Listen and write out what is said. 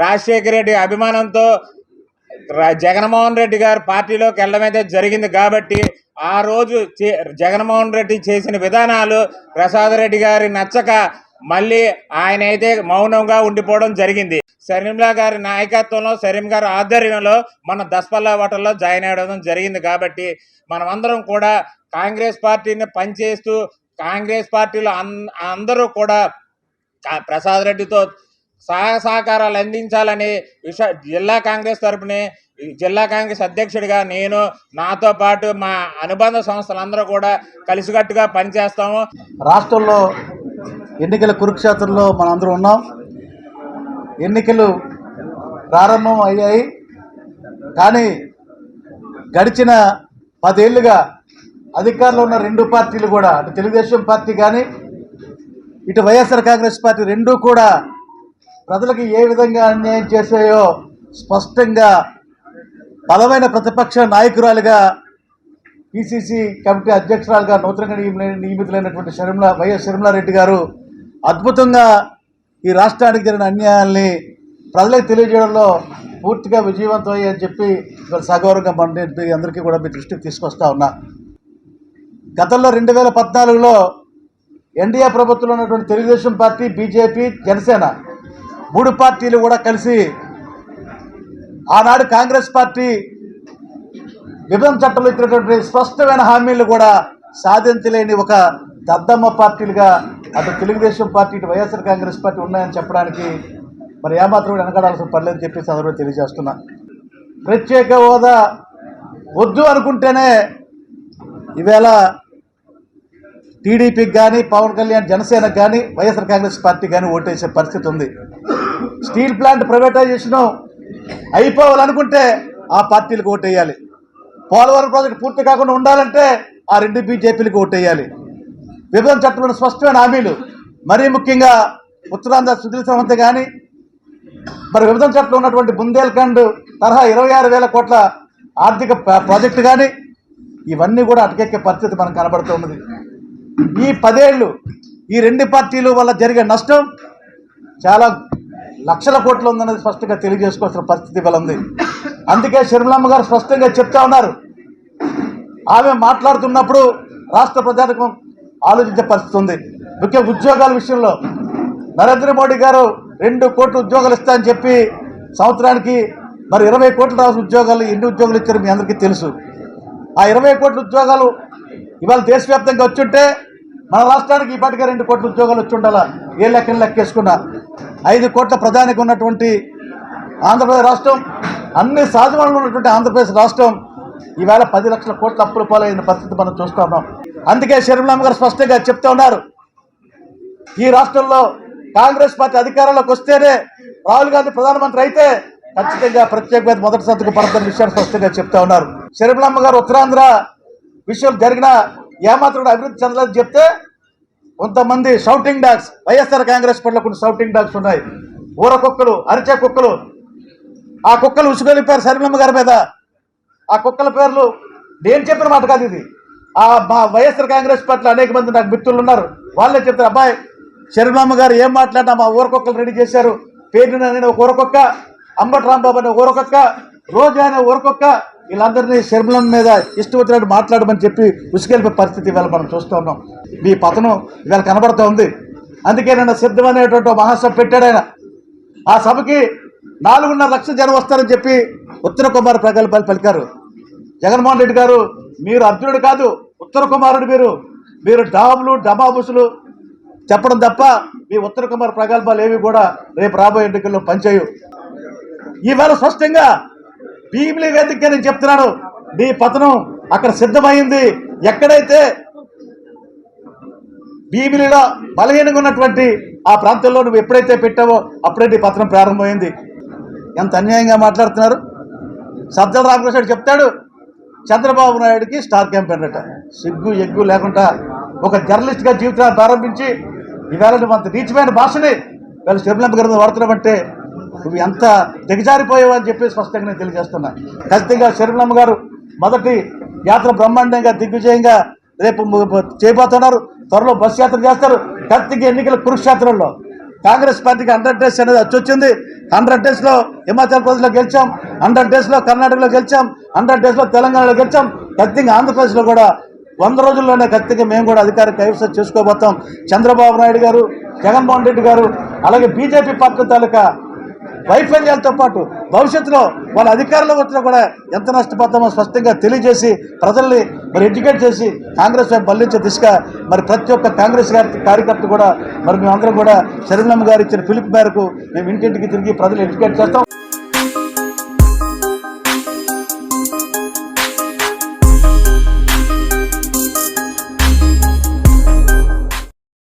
రాజశేఖర రెడ్డి అభిమానంతో జగన్మోహన్ రెడ్డి గారు పార్టీలోకి వెళ్ళడం జరిగింది కాబట్టి ఆ రోజు చే- జగన్మోహన్ రెడ్డి చేసిన విధానాలు ప్రసాద్ రెడ్డి గారి నచ్చక మళ్ళీ ఆయన అయితే మౌనంగా ఉండిపోవడం జరిగింది. సరీంలా గారి నాయకత్వంలో సరీం గారి ఆధ్వర్యంలో మన దస్పల్లా హోటల్లో జాయిన్ అవ్వడం జరిగింది కాబట్టి మనమందరం కూడా కాంగ్రెస్ పార్టీని పనిచేస్తూ కాంగ్రెస్ పార్టీలో అందరూ కూడా ప్రసాద్ రెడ్డితో సహాయ సహకారాలు అందించాలని విష జిల్లా కాంగ్రెస్ తరపునే జిల్లా కాంగ్రెస్ అధ్యక్షుడిగా నేను నాతో పాటు మా అనుబంధ సంస్థలందరూ కూడా కలిసికట్టుగా పనిచేస్తాము. రాష్ట్రంలో ఎన్నికల కురుక్షేత్రంలో మనందరం ఉన్నాం. ఎన్నికలు ప్రారంభం అయ్యాయి. కానీ గడిచిన పదేళ్ళుగా అధికారంలో ఉన్న రెండు పార్టీలు కూడా అటు తెలుగుదేశం పార్టీ కానీ ఇటు వైఎస్ఆర్ కాంగ్రెస్ పార్టీ రెండూ కూడా ప్రజలకు ఏ విధంగా అన్యాయం చేశాయో స్పష్టంగా బలమైన ప్రతిపక్ష నాయకురాలుగా పిసిసి కమిటీ అధ్యక్షురాలుగా నూతనంగా నియమితులైనటువంటి షర్మిల వైఎస్ షర్మిలారెడ్డి గారు అద్భుతంగా ఈ రాష్ట్రానికి జరిగిన అన్యాయాల్ని ప్రజలకు తెలియజేయడంలో పూర్తిగా విజయవంతం అయ్యాయని చెప్పి ఇవాళ సగౌరవంగా మన అందరికీ కూడా మీ దృష్టికి తీసుకొస్తా ఉన్నా. గతంలో రెండు వేల పద్నాలుగులో ఎన్డీఏ ప్రభుత్వంలో ఉన్నటువంటి తెలుగుదేశం పార్టీ బీజేపీ జనసేన మూడు పార్టీలు కూడా కలిసి ఆనాడు కాంగ్రెస్ పార్టీ విభజన చట్టంలో ఇచ్చినటువంటి స్పష్టమైన హామీలు కూడా సాధించలేని ఒక దద్దమ్మ పార్టీలుగా అటు తెలుగుదేశం పార్టీ ఇటు వైఎస్ఆర్ కాంగ్రెస్ పార్టీ ఉన్నాయని చెప్పడానికి మరి ఏమాత్రం కూడా వెనకడాల్సిన పర్లేదని చెప్పి అందరూ తెలియజేస్తున్నా. ప్రత్యేక హోదా వద్దు అనుకుంటేనే ఈవేళ టీడీపీకి కానీ పవన్ కళ్యాణ్ జనసేనకు కానీ వైఎస్ఆర్ కాంగ్రెస్ పార్టీ కానీ ఓటేసే పరిస్థితి ఉంది. స్టీల్ ప్లాంట్ ప్రైవేటైజేషను అయిపోవాలనుకుంటే ఆ పార్టీలకు ఓటేయాలి. పోలవరం ప్రాజెక్టు పూర్తి కాకుండా ఉండాలంటే ఆ రెండు బీజేపీలకు ఓటేయాలి. విభజన చట్టంలో స్పష్టమైన హామీలు. మరీ ముఖ్యంగా ఉత్తరాంధ్ర సుధీర్ సమంత కానీ మరి విభజన చట్టంలో ఉన్నటువంటి బుందేల్ఖండ్ తరహా ఇరవై ఆరు వేల కోట్ల ఆర్థిక ప్రాజెక్టు కానీ ఇవన్నీ కూడా అటకెక్కే పరిస్థితి మనకు కనబడుతున్నది ఈ పదేళ్ళు ఈ రెండు పార్టీలు వల్ల జరిగే నష్టం చాలా లక్షల కోట్లు ఉందన్నది స్పష్టంగా తెలియజేసుకోవాల్సిన పరిస్థితి ఇవాళ ఉంది. అందుకే షర్మిలమ్మ గారు స్పష్టంగా చెప్తా ఉన్నారు. ఆమె మాట్లాడుతున్నప్పుడు రాష్ట్ర ప్రజానికం ఆలోచించే పరిస్థితి ఉంది. ముఖ్య ఉద్యోగాల విషయంలో నరేంద్ర మోడీ గారు రెండు కోట్ల ఉద్యోగాలు ఇస్తా అని చెప్పి సంవత్సరానికి మరి ఇరవై కోట్ల రాసిన ఉద్యోగాలు ఎన్ని ఉద్యోగాలు ఇచ్చారు మీ అందరికీ తెలుసు. ఆ ఇరవై కోట్ల ఉద్యోగాలు ఇవాళ దేశవ్యాప్తంగా వచ్చుంటే మన రాష్ట్రానికి ఇప్పటికే రెండు కోట్ల ఉద్యోగాలు వచ్చి ఉండాలా ఏ లెక్కలు లెక్కేసుకున్నా? ఐదు కోట్ల ప్రధానికి ఉన్నటువంటి ఆంధ్రప్రదేశ్ రాష్ట్రం అన్ని సహజ వనరులు ఉన్నటువంటి ఆంధ్రప్రదేశ్ రాష్ట్రం ఈవేళ పది లక్షల కోట్ల అప్పుల పాలైన పరిస్థితి మనం చూస్తూ ఉన్నాం. అందుకే షర్మిలమ్మ గారు స్పష్టంగా చెప్తా ఉన్నారు. ఈ రాష్ట్రంలో కాంగ్రెస్ పార్టీ అధికారంలోకి వస్తేనే రాహుల్ గాంధీ ప్రధానమంత్రి అయితే ఖచ్చితంగా ప్రత్యేకమైన మొదటి సంతకు పడతాని విషయాన్ని స్పష్టంగా చెప్తా ఉన్నారు. శర్మిలమ్మ గారు ఉత్తరాంధ్ర విషయం జరిగినా ఏమాత్రం కూడా అభివృద్ధి చెందలేదు చెప్తే కొంతమంది షౌటింగ్ డాగ్స్ వైఎస్ఆర్ కాంగ్రెస్ పట్ల కొన్ని షౌటింగ్ డాగ్స్ ఉన్నాయి. ఊర కుక్కలు అరిచే కుక్కలు. ఆ కుక్కలు ఉసుగొలిపారు శర్మిలమ్మ గారి మీద. ఆ కుక్కల పేర్లు నేను చెప్పిన మాట కాదు ఇది. ఆ మా వైఎస్ఆర్ కాంగ్రెస్ పార్టీలో అనేక మంది నాకు మిత్రులు ఉన్నారు. వాళ్ళే చెప్తారు అబ్బాయి శర్మమ్మ గారు ఏం మాట్లాడినా మా ఊరకొక్కలు రెడీ చేశారు. పేరు అనే ఒక ఊరకొక్క అంబటి రాంబాబు అనే ఊరకొక్క రోజా అనే ఊరకొక్క వీళ్ళందరినీ శర్మలం మీద ఇష్టం వచ్చినట్టు మాట్లాడమని చెప్పి ఉసుకెళ్ళిపోయే పరిస్థితి ఇవాళ మనం చూస్తూ ఉన్నాం. మీ పతనం ఇవాళ కనబడుతూ ఉంది. అందుకే నేను సిద్ధం అనేటువంటి మహాసభ పెట్టాడు ఆయన. ఆ సభకి నాలుగున్నర లక్షల జనం వస్తారని చెప్పి ఉత్తర కుమార్ ప్రగల్భాలు పలికారు. జగన్మోహన్ రెడ్డి గారు మీరు అర్జునుడు కాదు ఉత్తర కుమారుడు మీరు. మీరు డాబులు డబాబుసులు చెప్పడం తప్ప మీ ఉత్తర కుమార్ ప్రగల్భాలు ఏవి కూడా రేపు రాబోయే ఎన్నికల్లో పనిచేయు ఈవేళ స్పష్టంగా భీమిలి వేదిక నేను చెప్తున్నాను? నీ పతనం అక్కడ సిద్ధమైంది. ఎక్కడైతే భీమిలిలో బలహీనంగా ఉన్నటువంటి ఆ ప్రాంతంలో నువ్వు ఎప్పుడైతే పెట్టావో అప్పుడే నీ పతనం ప్రారంభమైంది. ఎంత అన్యాయంగా మాట్లాడుతున్నారు? సజ్జల రామకృష్ణ చెప్తాడు చంద్రబాబు నాయుడికి స్టార్ క్యాంపెయిన్ అట. సిగ్గు ఎగ్గు లేకుండా ఒక జర్నలిస్ట్గా జీవితాన్ని ప్రారంభించి ఈవేళ నువ్వు అంత నీచమైన భాషని వీళ్ళు శ్రీలంక గారి వాడుతున్నామంటే నువ్వు ఎంత దిగజారిపోయావు అని చెప్పి స్పష్టంగా నేను తెలియజేస్తున్నా. ఖచ్చితంగా శర్మిలమ్మ గారు మొదటి యాత్ర బ్రహ్మాండంగా దిగ్విజయంగా రేపు చేయబోతున్నారు. త్వరలో బస్సు యాత్ర చేస్తారు. ఖచ్చితంగా ఎన్నికల కురుక్షేత్రంలో. కాంగ్రెస్ పార్టీకి హండ్రెడ్ డేస్ అనేది వచ్చింది హండ్రెడ్ డేస్లో హిమాచల్ ప్రదేశ్లో గెలిచాం. హండ్రెడ్ డేస్లో కర్ణాటకలో గెలిచాం. హండ్రెడ్ డేస్లో తెలంగాణలో గెలిచాం. ఖచ్చితంగా ఆంధ్రప్రదేశ్లో కూడా వంద రోజుల్లోనే ఖచ్చితంగా మేము కూడా అధికార కైవసం చేసుకోబోతాం. చంద్రబాబు నాయుడు గారు జగన్మోహన్ రెడ్డి గారు అలాగే బీజేపీ పక్క తాలూకా వైఫల్యాలతో పాటు భవిష్యత్తులో వాళ్ళ అధికారంలో వచ్చినా కూడా ఎంత నష్టపోతామో స్పష్టంగా తెలియజేసి ప్రజల్ని మరి ఎడ్యుకేట్ చేసి కాంగ్రెస్ వైపు మళ్ళించే దిశగా మరి ప్రతి ఒక్క కాంగ్రెస్ గారి కార్యకర్త కూడా మరి మేమందరం కూడా శరీరం గారు ఇచ్చిన పిలుపు మేరకు మేము ఇంటింటికి తిరిగి ప్రజలు ఎడ్యుకేట్ చేస్తాం.